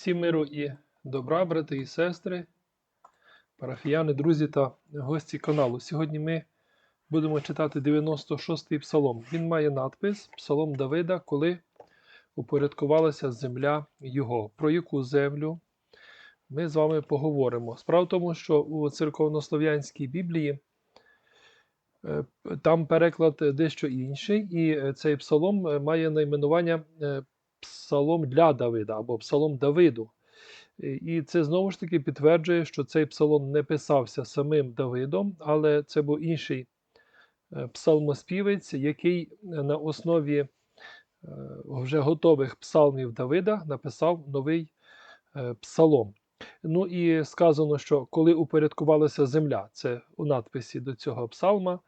Всім миру і добра, брати і сестри, парафіяни, друзі та гості каналу. Сьогодні ми будемо читати 96-й псалом. Він має надпис Псалом Давида, коли упорядкувалася земля його. Про яку землю ми з вами поговоримо. Справа в тому, що у церковнослов'янській Біблії е, там переклад дещо інший, і е, цей псалом е, має найменування Псалом для Давида або Псалом Давиду. І це знову ж таки підтверджує, що цей псалом не писався самим Давидом, але це був інший е, псалмоспівець, який на основі е, вже готових псалмів Давида написав новий е, псалом. Ну і сказано, що коли упорядкувалася земля, це у надписі до цього псалма.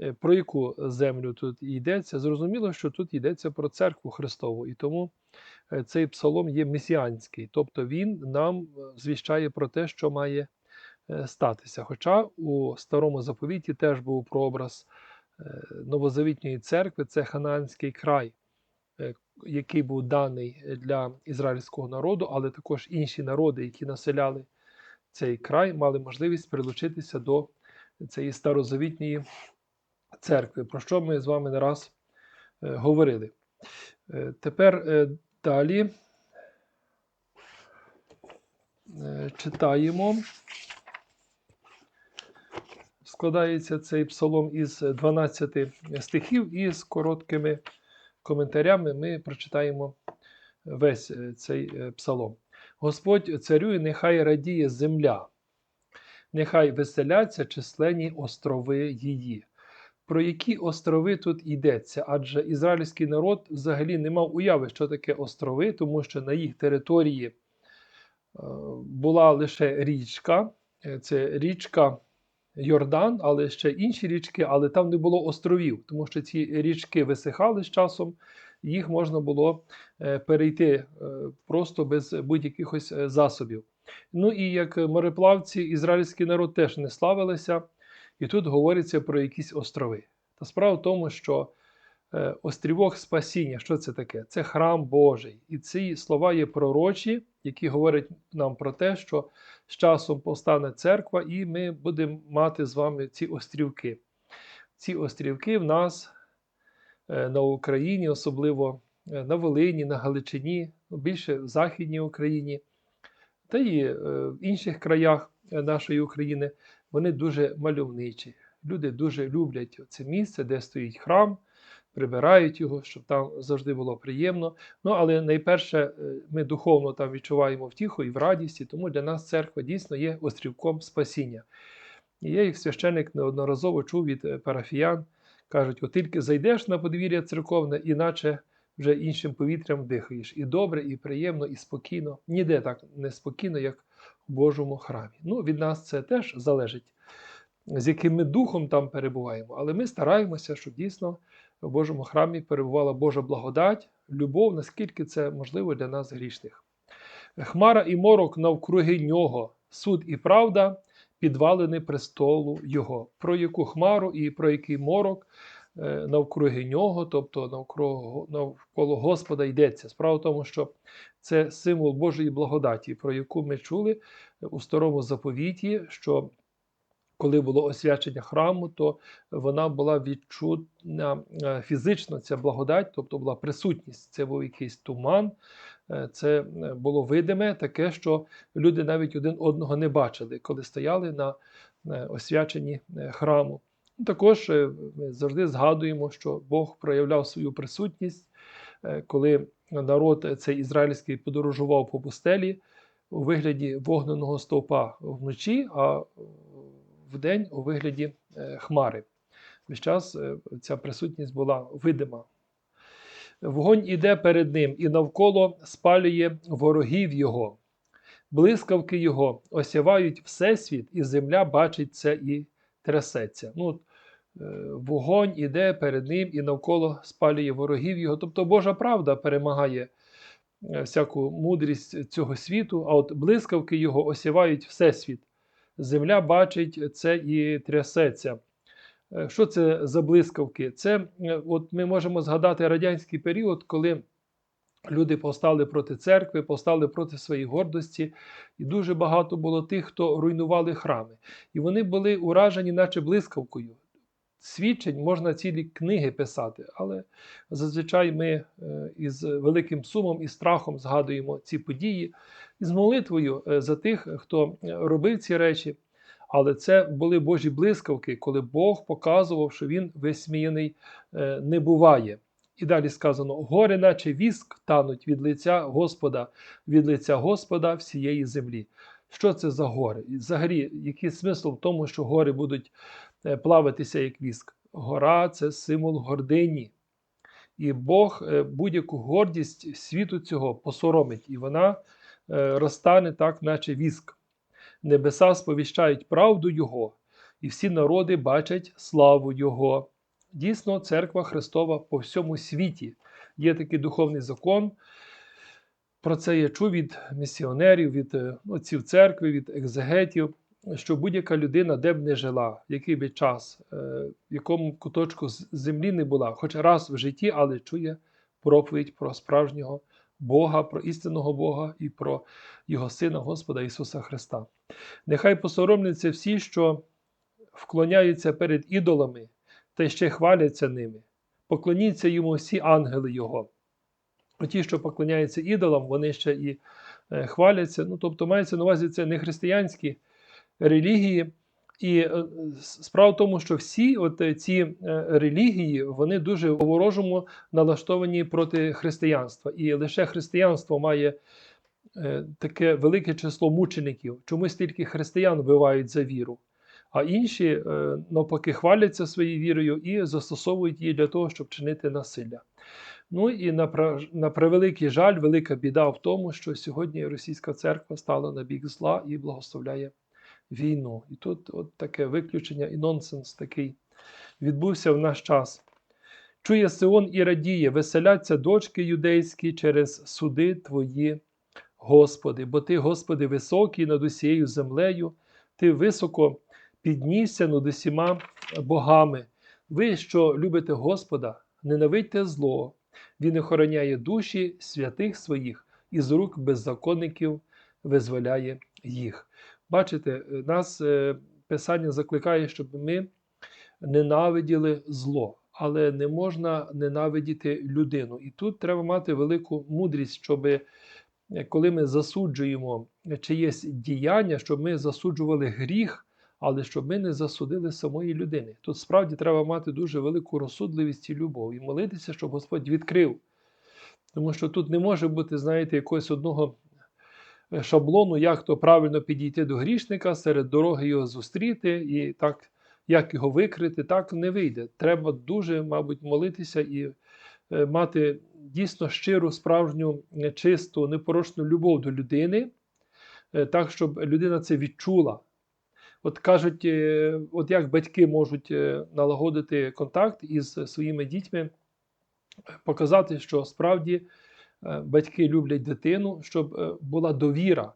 Е, Про яку землю тут йдеться? Зрозуміло, що тут йдеться про церкву Христову, і тому е, цей псалом є месіанський, тобто він нам е, звіщає про те, що має статися. Хоча у старому заповіті теж був прообраз новозавітньої церкви, це Ханаанський край, який був даний для ізраїльського народу, але також інші народи, які населяли цей край, мали можливість прилучитися до цієї старозавітньої церкви, про що ми з вами не раз е, говорили. Е, тепер е, далі читаємо. Складається цей псалом із 12 стихів, і з короткими коментарями ми прочитаємо весь цей псалом. Господь царює, нехай радіє земля, нехай веселяться численні острови її. Про які острови тут йдеться? Адже ізраїльський народ взагалі не мав уяви, що таке острови, тому що на їх території е, була лише річка, Е, це річка Йордан, але ще інші річки, але там не було островів, тому що ці річки висихали з часом, їх можна було е, перейти просто без будь-яких ось, е, засобів. Ну і як мореплавці, ізраїльський народ теж не славилися. І тут говориться про якісь острови. Та справа в тому, що е, острівок спасіння, що це таке? Це храм Божий. І ці слова є пророчі, які говорять нам про те, що з часом повстане церква, і ми будемо мати з вами ці острівки. Ці острівки в нас е, на Україні, особливо е, на Волині, на Галичині, більше в Західній Україні, та і в інших краях нашої України вони дуже мальовничі. Люди дуже люблять це місце, де стоїть храм, прибирають його, щоб там завжди було приємно. Ну, але найперше, е, ми духовно там відчуваємо втіху і в радісті, тому для нас церква дійсно є острівком спасіння. І я, як священик, неодноразово чув від е, парафіян, кажуть: от тільки зайдеш на подвір'я церковне, іначе вже іншим повітрям дихаєш. І добре, і приємно, і спокійно. Ніде так не спокійно, як Божому храмі. Ну, від нас це теж залежить, з яким ми духом там перебуваємо. Але ми стараємося, щоб дійсно в Божому храмі перебувала Божа благодать, любов, наскільки це можливо для нас грішних. Хмара і морок навкруги нього, суд і правда, підвалини престолу Його. Про яку хмару і про який морок навкруги нього, тобто навколо, навколо Господа йдеться. Справа в тому, що це символ Божої благодаті, про яку ми чули у старому заповіті, що коли було освячення храму, то вона була відчутна е, фізично, ця благодать, тобто була присутність. Це був якийсь туман, е, це е, було видиме, таке, що люди навіть один одного не бачили, коли стояли на е, освяченні е, храму. Також е, ми завжди згадуємо, що Бог проявляв свою присутність, е, коли народ е, цей ізраїльський подорожував по пустелі у вигляді вогненого стовпа вночі, а вдень у вигляді хмари. Весь час ця присутність була видима. Вогонь іде перед ним і навколо спалює ворогів його. Блискавки його осявають всесвіт, і земля бачить це і трясеться. Ну, Вогонь іде перед ним і навколо спалює ворогів його. Тобто Божа правда перемагає е, всяку мудрість цього світу, а от блискавки його осявають всесвіт. Земля бачить це і трясеться. Е, Що це за блискавки? Це е, от ми можемо згадати радянський період, коли Люди повстали проти церкви, повстали проти своєї гордості, і дуже багато було тих, хто руйнували храми. І вони були уражені, наче блискавкою. Свідчень можна цілі книги писати, але зазвичай ми е, із великим сумом і страхом згадуємо ці події із молитвою е, за тих, хто робив ці речі. Але це були Божі блискавки, коли Бог показував, що він висміяний е, не буває. І далі сказано: гори, наче віск, тануть від лиця Господа, від лиця Господа всієї землі. Що це за гори? І взагалі, який смисл в тому, що гори будуть е, плаватися як віск? Гора це символ гордині. І Бог е, будь-яку гордість світу цього посоромить, і вона е, розтане так, наче віск. Небеса сповіщають правду Його, і всі народи бачать славу Його. Дійсно, церква Христова по всьому світі. Є такий духовний закон. Про це я чув від місіонерів, від отців церкви, від екзегетів, що будь-яка людина, де б не жила, який би час, е, в якому куточку землі не була, хоч раз в житті, але чує проповідь про справжнього Бога, про істинного Бога і про Його Сина Господа Ісуса Христа. Нехай посоромляться всі, що вклоняються перед ідолами та ще хваляться ними. Поклоніться йому всі ангели Його. Ті, що поклоняються ідолам, вони ще і е, хваляться. Ну, тобто, мається на увазі це не християнські релігії. І е, справа в тому, що всі от е, ці е, релігії вони дуже по-ворожому налаштовані проти християнства. І лише християнство має таке велике число мучеників. Чомусь тільки християн вбивають за віру, а інші навпаки хваляться своєю вірою і застосовують її для того, щоб чинити насилля. Ну і на превеликий жаль, велика біда в тому, що сьогодні російська церква стала на бік зла і благословляє війну. І тут от таке виключення і нонсенс такий відбувся в наш час. Чує Сион і радіє, веселяться дочки юдейські через суди твої, Господи, бо Ти, Господи, високий над усією землею, Ти високо піднісся над усіма богами. Ви, що любите Господа, ненавидьте зло, Він охороняє душі святих своїх, і з рук беззаконників визволяє їх. Бачите, нас е, Писання закликає, щоб ми ненавиділи зло, але не можна ненавидіти людину. І тут треба мати велику мудрість, щоб е, коли ми засуджуємо чиєсь діяння, щоб ми засуджували гріх, але щоб ми не засудили самої людини. Тут справді треба мати дуже велику розсудливість і любов і молитися, щоб Господь відкрив. Тому що тут не може бути, знаєте, якогось одного е, шаблону, як то правильно підійти до грішника, серед дороги його зустріти і так, як його викрити, так не вийде. Треба дуже, мабуть, молитися і е, мати дійсно щиру, справжню, е, чисту, непорочну любов до людини, е, так, щоб людина це відчула. От кажуть, от як батьки можуть налагодити контакт із своїми дітьми, показати, що справді батьки люблять дитину, щоб е, була довіра.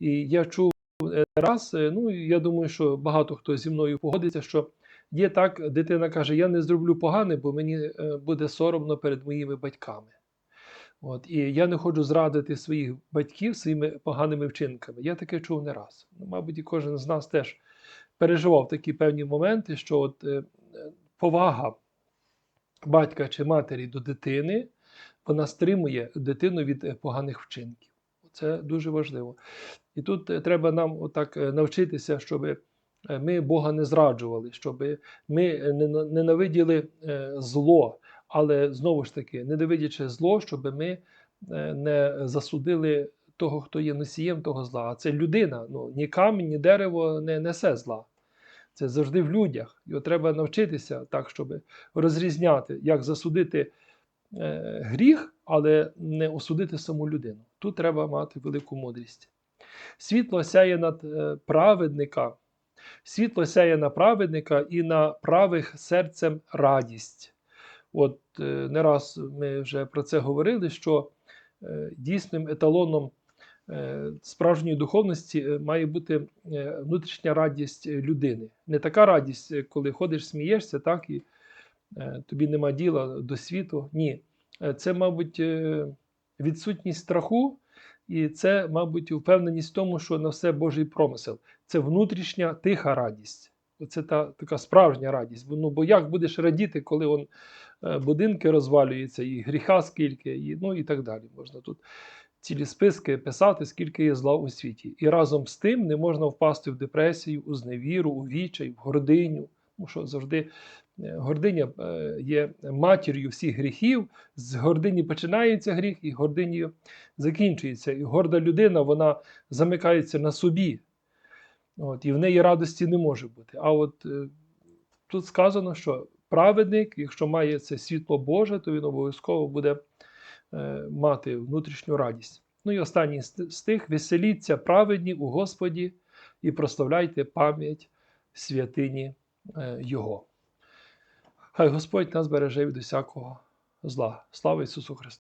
І я чув е, раз, е, ну я думаю, що багато хто зі мною погодиться, що є так, дитина каже: Я не зроблю погане, бо мені е, буде соромно перед моїми батьками. От, і я не хочу зрадити своїх батьків своїми поганими вчинками. Я таке чув не раз. Ну, мабуть, і кожен з нас теж переживав такі певні моменти, що от, е, е, повага батька чи матері до дитини, вона стримує дитину від е, поганих вчинків. Це дуже важливо. І тут е, треба нам отак е, навчитися, щоб ми Бога не зраджували, щоб ми не на- ненавиділи зло, але знову ж таки, ненавидячи зло, щоб ми не засудили того, хто є носієм того зла. А це людина. Ну, ні камінь, ні дерево не несе зла. Це завжди в людях. Його треба навчитися так, щоб розрізняти, як засудити гріх, але не осудити саму людину. Тут треба мати велику мудрість. Світло сяє над е, праведника, світло сяє на праведника і на правих серцем радість. От е, не раз ми вже про це говорили, що е, дійсним еталоном е, справжньої духовності е, має бути е, внутрішня радість е, людини. Не така радість, е, коли ходиш, смієшся, так і е, тобі нема діла до світу. Ні. Е, Це, мабуть, е, відсутність страху, і це, мабуть, впевненість в тому, що на все Божий промисел. Це внутрішня тиха радість. Це та така справжня радість. Ну, бо як будеш радіти, коли он, е, будинки розвалюються, і гріха скільки, і, ну і так далі. Можна тут цілі списки писати, скільки є зла у світі. І разом з тим не можна впасти в депресію, у зневіру, у відчай, в гординю. Тому що завжди е, гординя е, є матір'ю всіх гріхів. З гордині починається гріх, і гординію закінчується. І горда людина вона замикається на собі. От, і в неї радості не може бути. А от е, тут сказано, що праведник, якщо має це світло Боже, то він обов'язково буде е, мати внутрішню радість. Ну і останній ст- стих: веселіться праведні у Господі і прославляйте пам'ять святині Його. Хай Господь нас береже від усякого зла. Слава Ісусу Христу!